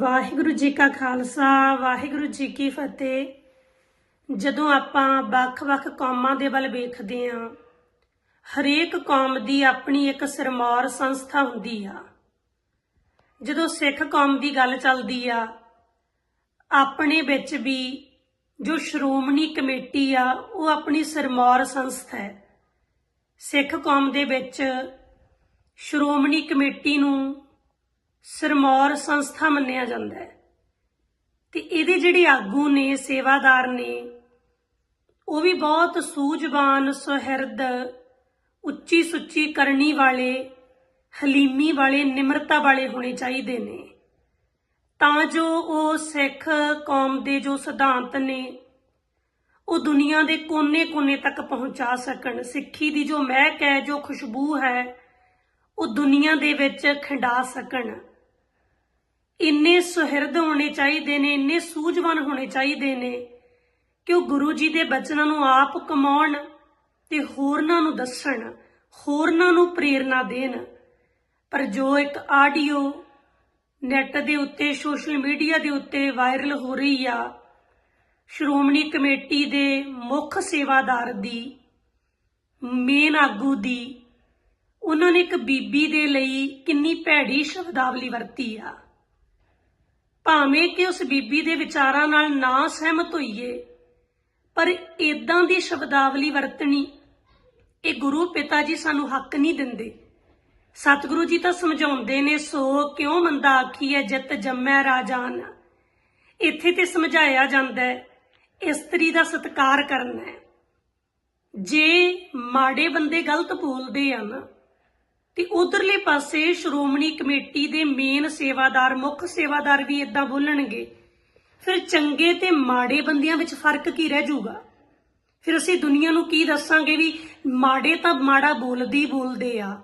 ਵਾਹਿਗੁਰੂ ਜੀ ਕਾ ਖਾਲਸਾ, ਵਾਹਿਗੁਰੂ ਜੀ ਕੀ ਫਤਿਹ। ਜਦੋਂ ਆਪਾਂ ਵੱਖ-ਵੱਖ ਕੌਮਾਂ ਦੇ ਵੱਲ ਵੇਖਦੇ ਆਂ ਹਰੇਕ ਕੌਮ ਦੀ ਆਪਣੀ ਇੱਕ ਸਰਮੌਰ ਸੰਸਥਾ ਹੁੰਦੀ ਆ। ਜਦੋਂ ਸਿੱਖ ਕੌਮ ਦੀ ਗੱਲ ਚੱਲਦੀ ਆ, ਆਪਣੇ ਵਿੱਚ ਵੀ ਜੋ ਸ਼੍ਰੋਮਣੀ ਕਮੇਟੀ ਆ, ਉਹ ਆਪਣੀ ਸਰਮੌਰ ਸੰਸਥਾ ਹੈ। ਸਿੱਖ ਕੌਮ ਦੇ ਵਿੱਚ ਸ਼੍ਰੋਮਣੀ ਕਮੇਟੀ ਨੂੰ ਸਿਰਮੌਰ ਸੰਸਥਾ ਮੰਨਿਆ ਜਾਂਦਾ ਹੈ। ਤੇ ਇਹਦੇ ਜਿਹੜੇ ਆਗੂ ਨੇ, ਸੇਵਾਦਾਰ ਨੇ, ਉਹ ਵੀ ਬਹੁਤ ਸੂਝਵਾਨ, ਸੁਹਿਰਦ ਉੱਚੀ ਸੁੱਚੀ ਕਰਨੀ ਵਾਲੇ, ਹਲੀਮੀ ਵਾਲੇ, ਨਿਮਰਤਾ ਵਾਲੇ ਹੋਣੇ ਚਾਹੀਦੇ ਨੇ। ਤਾਂ ਜੋ ਉਹ ਸਿੱਖ ਕੌਮ ਦੇ ਜੋ ਸਿਧਾਂਤ ਨੇ, ਉਹ ਦੁਨੀਆ ਦੇ ਕੋਨੇ-ਕੋਨੇ ਤੱਕ ਪਹੁੰਚਾ ਸਕਣ। ਸਿੱਖੀ ਦੀ ਜੋ ਮਹਿਕ ਹੈ, ਜੋ ਖੁਸ਼ਬੂ ਹੈ, ਉਹ ਦੁਨੀਆ ਦੇ ਵਿੱਚ ਖਿੰਡਾ ਸਕਣ। ਇੰਨੇ ਸੁਹਿਰਦ ਹੋਣੇ ਚਾਹੀਦੇ ਨੇ, ਇੰਨੇ ਸੂਝਵਾਨ ਹੋਣੇ ਚਾਹੀਦੇ ਨੇ ਕਿ ਉਹ ਗੁਰੂ ਜੀ ਦੇ ਬਚਨਾਂ ਨੂੰ ਆਪ ਕਮਾਉਣ ਤੇ ਹੋਰਨਾਂ ਨੂੰ ਦੱਸਣ, ਹੋਰਨਾਂ ਨੂੰ ਪ੍ਰੇਰਣਾ ਦੇਣ। ਪਰ ਜੋ ਇੱਕ ਆਡੀਓ ਨੈਟ ਦੇ ਉੱਤੇ, ਸੋਸ਼ਲ ਮੀਡੀਆ ਦੇ ਉੱਤੇ ਵਾਇਰਲ ਹੋ ਰਹੀ ਆ, ਸ਼੍ਰੋਮਣੀ ਕਮੇਟੀ ਦੇ ਮੁੱਖ ਸੇਵਾਦਾਰ ਦੀ, ਮੇਨ ਆਗੂ ਦੀ, ਉਹਨਾਂ ਨੇ ਇੱਕ ਬੀਬੀ ਦੇ ਲਈ ਕਿੰਨੀ ਭੈੜੀ ਸ਼ਬਦਾਵਲੀ ਵਰਤੀ ਆ। ਭਾਵੇਂ ਕਿ ਉਸ ਬੀਬੀ ਦੇ ਵਿਚਾਰਾਂ ਨਾਲ ਨਾ ਸਹਿਮਤ ਹੋਈਏ, ਪਰ ਇਦਾਂ ਦੀ ਸ਼ਬਦਾਵਲੀ ਵਰਤਣੀ, ਇਹ ਗੁਰੂ ਪਿਤਾ ਜੀ ਸਾਨੂੰ ਹੱਕ ਨਹੀਂ ਦਿੰਦੇ। ਸਤਿਗੁਰੂ ਜੀ ਤਾਂ ਸਮਝਾਉਂਦੇ ਨੇ, ਸੋ ਕਿਉਂ ਮੰਦਾ ਆਖੀਐ, ਜਿਤ ਜੰਮੈ ਰਾਜਾਨ? ਇੱਥੇ ਤੇ ਸਮਝਾਇਆ ਜਾਂਦਾ ਹੈ, ਇਸਤਰੀ ਦਾ ਸਤਿਕਾਰ ਕਰਨਾ ਹੈ। ਜੇ ਮਾੜੇ ਬੰਦੇ ਗਲਤ ਬੋਲਦੇ ਆ ਨਾ ਤੇ ਉਧਰਲੇ ਪਾਸੇ ਸ਼੍ਰੋਮਣੀ ਕਮੇਟੀ ਦੇ ਮੇਨ ਸੇਵਾਦਾਰ, ਮੁੱਖ ਸੇਵਾਦਾਰ ਵੀ ਇਦਾਂ ਬੋਲਣਗੇ। ਫਿਰ ਚੰਗੇ ਤੇ ਮਾੜੇ ਬੰਦਿਆਂ ਵਿੱਚ ਫ਼ਰਕ ਕੀ ਰਹਿ ਜਾਊਗਾ? ਫਿਰ ਅਸੀਂ ਦੁਨੀਆ ਨੂੰ ਕੀ ਦੱਸਾਂਗੇ ਵੀ ਮਾੜੇ ਤਾਂ ਮਾੜਾ ਬੋਲਦੇ ਬੋਲਦੇ ਆ।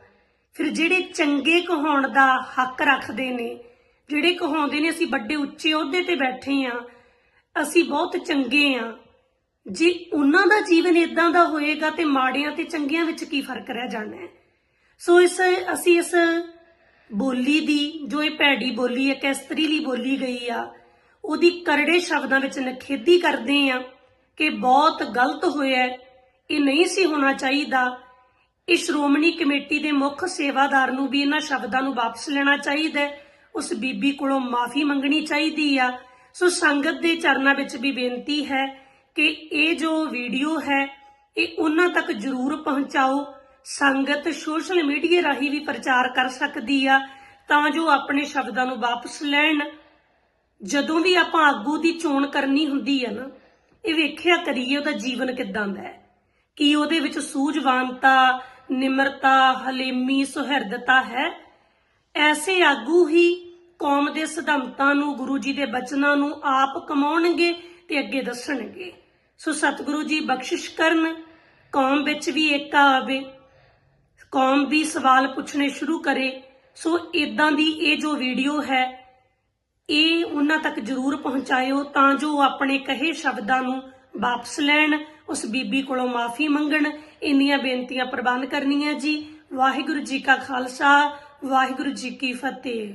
ਫਿਰ ਜਿਹੜੇ ਚੰਗੇ ਕਹਾਉਣ ਦਾ ਹੱਕ ਰੱਖਦੇ ਨੇ, ਜਿਹੜੇ ਕਹਾਉਂਦੇ ਨੇ ਅਸੀਂ ਵੱਡੇ ਉੱਚੇ ਅਹੁਦੇ ਤੇ ਬੈਠੇ ਆ, ਅਸੀਂ ਬਹੁਤ ਚੰਗੇ ਆ। ਜੇ ਉਹਨਾਂ ਦਾ ਜੀਵਨ ਇਦਾਂ ਦਾ ਹੋਏਗਾ ਤੇ ਮਾੜਿਆਂ ਤੇ ਚੰਗਿਆਂ ਵਿੱਚ ਕੀ ਫ਼ਰਕ ਰਹਿ ਜਾਣਾ ਹੈ? ਸੋ ਇਸ, ਅਸੀਂ ਇਸ ਬੋਲੀ ਦੀ, ਜੋ ਇਹ ਭੈੜੀ ਬੋਲੀ ਹੈ ਕੈਸਤਰੀ ਲਈ ਬੋਲੀ ਗਈ ਆ, ਉਹਦੀ ਕਰੜੇ ਸ਼ਬਦਾਂ ਵਿੱਚ ਨਖੇਦੀ ਕਰਦੇ ਆ ਕਿ ਬਹੁਤ ਗਲਤ ਹੋਇਆ ਇਹ ਨਹੀਂ ਸੀ ਹੋਣਾ ਚਾਹੀਦਾ। ਇਹ ਸ਼੍ਰੋਮਣੀ ਕਮੇਟੀ ਦੇ ਮੁੱਖ ਸੇਵਾਦਾਰ ਨੂੰ ਵੀ ਇਹਨਾਂ ਸ਼ਬਦਾਂ ਨੂੰ ਵਾਪਸ ਲੈਣਾ ਚਾਹੀਦਾ ਉਸ ਬੀਬੀ ਕੋਲੋਂ ਮਾਫੀ ਮੰਗਣੀ ਚਾਹੀਦੀ ਆ। ਸੋ, ਸੰਗਤ ਦੇ ਚਰਨਾਂ ਵਿੱਚ ਵੀ ਬੇਨਤੀ ਹੈ ਕਿ ਇਹ ਜੋ ਵੀਡੀਓ ਹੈ, ਇਹ ਉਹਨਾਂ ਤੱਕ ਜ਼ਰੂਰ ਪਹੁੰਚਾਓ ਸੰਗਤ ਸੋਸ਼ਲ ਮੀਡੀਆ ਰਾਹੀਂ ਵੀ ਪ੍ਰਚਾਰ ਕਰ ਸਕਦੀ ਆ, ਤਾਂ ਜੋ ਆਪਣੇ ਸ਼ਬਦਾਂ ਨੂੰ ਵਾਪਸ ਲੈਣ। ਜਦੋਂ ਵੀ ਆਪਾਂ ਆਗੂ ਦੀ ਚੋਣ ਕਰਨੀ ਹੁੰਦੀ ਹੈ ਨਾ, ਇਹ ਵੇਖਿਆ ਕਰੀਏ ਉਹਦਾ ਜੀਵਨ ਕਿਦਾਂ ਦਾ ਹੈ। ਕੀ ਉਹਦੇ ਵਿੱਚ ਸੂਝਵਾਨਤਾ, ਨਿਮਰਤਾ, ਹਲੇਮੀ, ਸੁਹਿਰਦਤਾ ਹੈ? ਐਸੇ ਆਗੂ ਹੀ ਕੌਮ ਦੇ ਸਿਧਾਂਤਾਂ ਨੂੰ, ਗੁਰੂ ਜੀ ਦੇ ਬਚਨਾਂ ਨੂੰ ਆਪ ਕਮਾਉਣਗੇ ਤੇ ਅੱਗੇ ਦੱਸਣਗੇ। ਸੋ ਸਤਿਗੁਰੂ ਜੀ ਬਖਸ਼ਿਸ਼ ਕਰਨ, ਕੌਮ ਵਿੱਚ ਵੀ ਏਕਾ ਆਵੇ। ਕੌਮ ਵੀ ਸਵਾਲ ਪੁੱਛਣੇ ਸ਼ੁਰੂ ਕਰੇ। ਸੋ ਇਦਾਂ ਦੀ ਇਹ ਜੋ ਵੀਡੀਓ ਹੈ, ਇਹ ਉਹਨਾਂ ਤੱਕ ਜ਼ਰੂਰ ਪਹੁੰਚਾਇਓ ਤਾਂ ਜੋ ਆਪਣੇ ਕਹੇ ਸ਼ਬਦਾਂ ਨੂੰ ਵਾਪਸ ਲੈਣ, ਉਸ ਬੀਬੀ ਕੋਲੋਂ ਮਾਫੀ ਮੰਗਣ। ਇੰਨੀਆਂ ਬੇਨਤੀਆਂ ਪ੍ਰਬੰਧ ਕਰਨੀਆਂ ਜੀ। ਵਾਹਿਗੁਰੂ ਜੀ ਕਾ ਖਾਲਸਾ, ਵਾਹਿਗੁਰੂ ਜੀ ਕੀ ਫਤਿਹ।